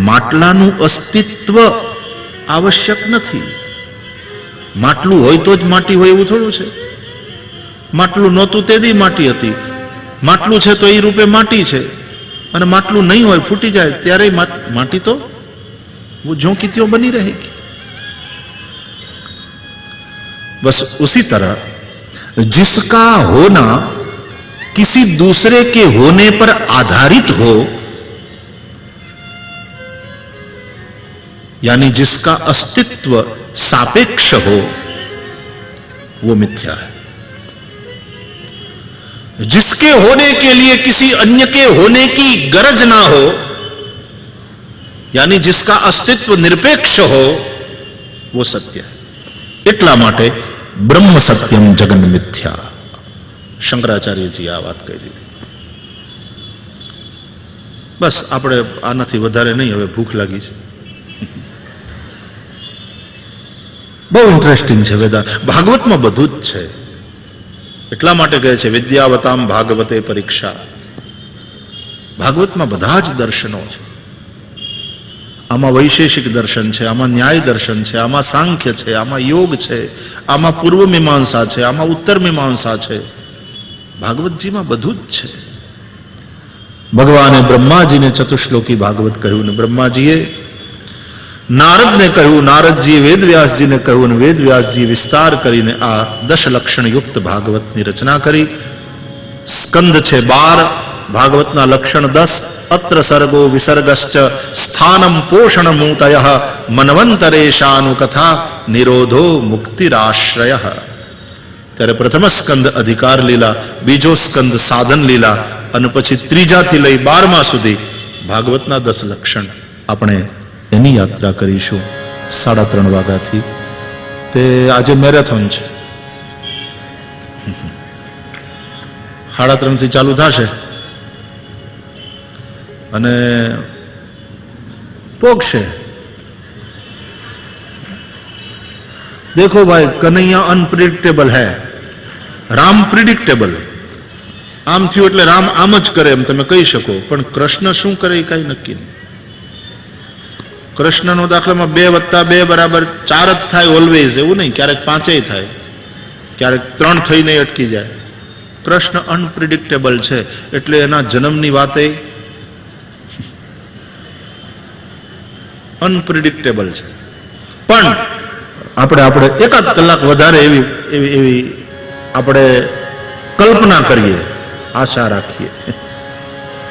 માટલાનું અસ્તિત્વ આવશ્યક નથી માટલું હોય તો જ માટી હોય એવું થોડું છે માટલું નહોતું તે દી માટી હતી માટલું છે તો એ રૂપે માટી છે અને માટલું નહીં હોય ફૂટી જાય ત્યારે મા- માટી તો वो झोंकी त्यों बनी रहेगी बस उसी तरह जिसका होना किसी दूसरे के होने पर आधारित हो यानी जिसका अस्तित्व सापेक्ष हो वो मिथ्या है जिसके होने के लिए किसी अन्य के होने की गरज ना हो यानी जिसका अस्तित्व निरपेक्ष हो वो सत्य है એટલા માટે બ્રહ્મ સત્યમ જગન મિથ્યા શંકરાચાર્યજી આ વાત કહી દીધી બસ આપણે આનાથી વધારે નહીં હવે ભૂખ લાગી છે બહુ ઇન્ટરેસ્ટિંગ છે વેદા. ભાગવતમાં બધું જ છે. એટલા માટે કહે છે, વિદ્યાવતામ ભાગવતે પરીક્ષા. ભાગવતમાં બધા જ દર્શનો છે. આમાં વૈશેષિક દર્શન છે, આમાં ન્યાય દર્શન છે, આમાં સાંખ્ય છે, આમાં યોગ છે, આમાં પૂર્વ મીમાંસા છે, આમાં ઉત્તર મીમાંસા છે. ભાગવતજીમાં બધું જ છે. ભગવાને બ્રહ્માજીને ચતુશ્લોકી ભાગવત કહ્યું ને બ્રહ્માજીએ નારદને કહ્યું નારદજીએ વેદવ્યાસજીને કહ્યું અને વેદવ્યાસજી વિસ્તાર કરીને આ દશ લક્ષણ યુક્ત ભાગવતની રચના કરી. સ્કંદ છે બાર, ભાગવતના લક્ષણ દસ, અત્ર સર્ગો વિસર્ગશ્ચ, સ્થાનમ પોષણ મૂતય મનવંતરેશાનુ કથા નિરોધો મુક્તિરાશ્રય. ત્યારે પ્રથમ સ્કંદ અધિકાર લીલા, બીજો સ્કંદ સાધન લીલા અને પછી ત્રીજાથી લઈ બારમા સુધી ભાગવતના દસ લક્ષણ આપણે એની યાત્રા કરીશું. સાડા ત્રણ વાગ્યાથી. તે આજે મેરેથોન છે. સાડા ત્રણથી ચાલુ થશે. અને પોગશે. દેખો ભાઈ, કનૈયા અનપ્રિડિક્ટેબલ હે. રામ પ્રિડિક્ટેબલ આમ થયું એટલે રામ આમ જ કરે એમ તમે કહી શકો. પણ કૃષ્ણ શું કરે એ કાંઈ નક્કી નહીં. કૃષ્ણનો દાખલામાં બે વત્તા બે બરાબર ચાર જ થાય ઓલવેઝ એવું નહીં. ક્યારેક પાંચેય થાય. ક્યારેક ત્રણ થઈને અટકી જાય. કૃષ્ણ અનપ્રિડિક્ટેબલ છે. એટલે એના જન્મની વાતે અનપ્રિડિક્ટેબલ છે. પણ આપણે આપણે એકાદ કલાક વધારે એવી એવી એવી આપણે કલ્પના કરીએ, આશા રાખીએ.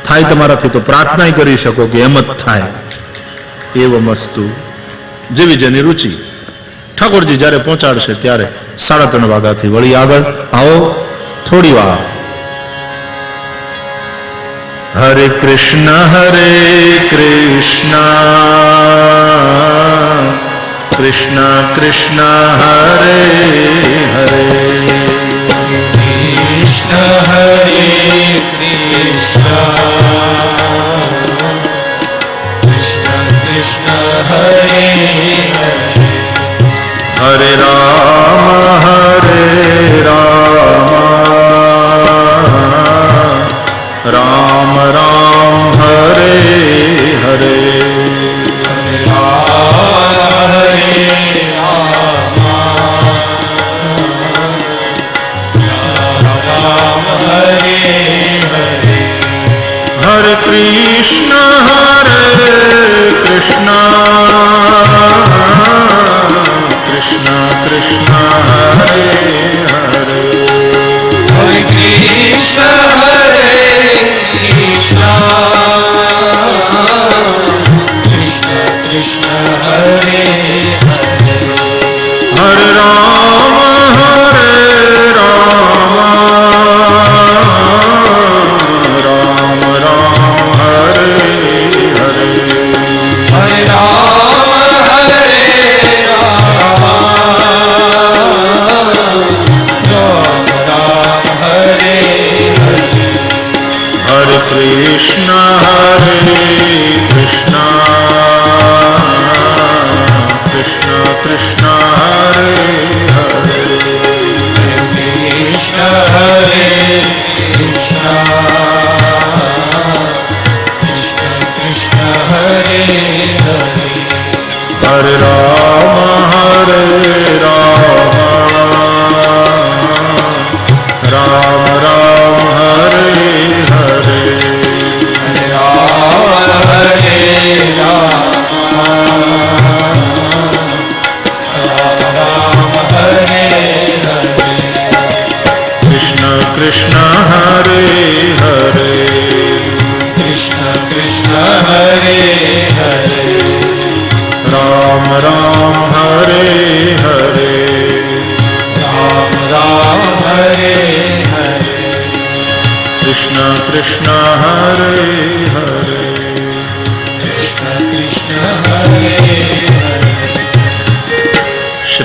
થાય તમારાથી તો પ્રાર્થના કરી શકો કે એમ જ થાય. એવમસ્તુ જેવી જેની રુચિ. ઠાકોરજી જ્યારે પહોંચાડશે ત્યારે સાડા ત્રણ વાગ્યાથી વળી આગળ આવો, થોડી વાર. હરે કૃષ્ણ હરે કૃષ્ણ. કૃષ્ણ કૃષ્ણ, હરે હરે. કૃષ્ણ, હરે રામ રામ હરે હરે હરે કૃષ્ણ હરે કૃષ્ણ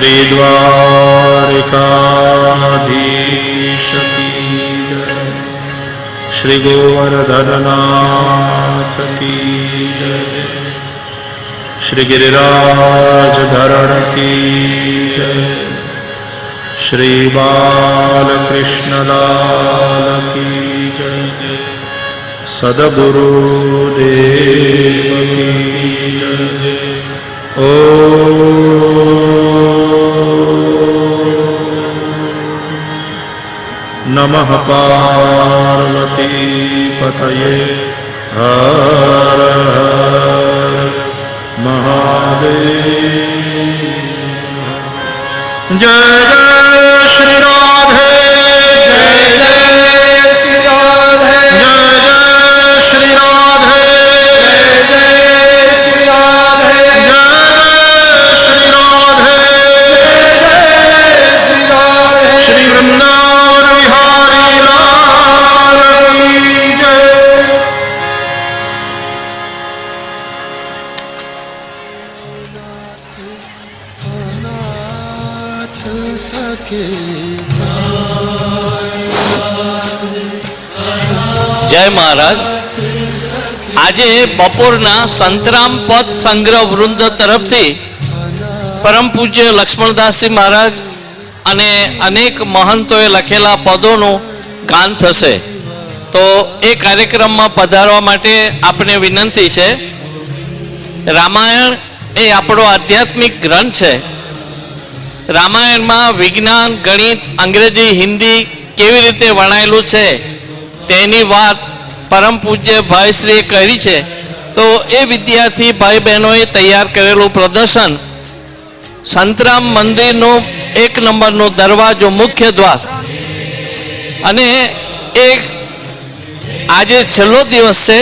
શ્રી દ્વારિકાધીશ શ્રી ગોવર્ધનનાથ કી જય શ્રી ગિરિરાજ ધરણ કી જય શ્રી બાલકૃષ્ણલાલ કી જય સદગુરુદેવ કી જય ઓ નમઃ પાર્વતી પતયે હર હર મહાદેવ જય જય શ્રી રાધે જય મહારાજ આજે બપોરના સંતરામ પદ સંગ્રહ વૃંદ તરફથી પરમ પૂજ્ય લક્ષ્મણદાસજી મહારાજ અને અનેક મહંતોએ લખેલા પદોનું ગાન થશે તો એ કાર્યક્રમમાં પધારવા માટે આપને વિનંતી છે રામાયણ એ આપણો આધ્યાત્મિક ગ્રંથ છે રામાયણમાં વિજ્ઞાન, ગણિત, અંગ્રેજી, હિન્દી કેવી રીતે વણાયેલું છે તેની વાત પરમ પૂજ્ય ભાઈશ્રીએ કરી છે. તો એ વિદ્યાર્થી ભાઈ બહેનોએ તૈયાર કરેલું પ્રદર્શન સંતરામ મંદિરનું એક નંબરનો દરવાજો મુખ્ય દ્વાર. અને એ આજે છેલ્લો દિવસ છે,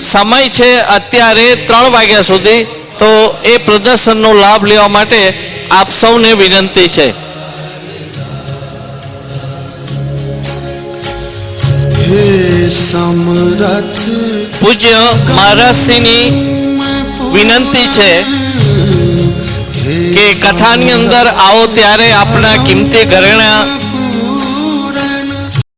સમય છે અત્યારે ત્રણ વાગ્યા સુધી, તો એ પ્રદર્શનનો લાભ લેવા માટે આપ સૌને વિનંતી છે. પૂજ્ય મહારાજસિંહની વિનંતી છે કે કથાની અંદર આવો ત્યારે આપણા કિંમતી ઘરેણા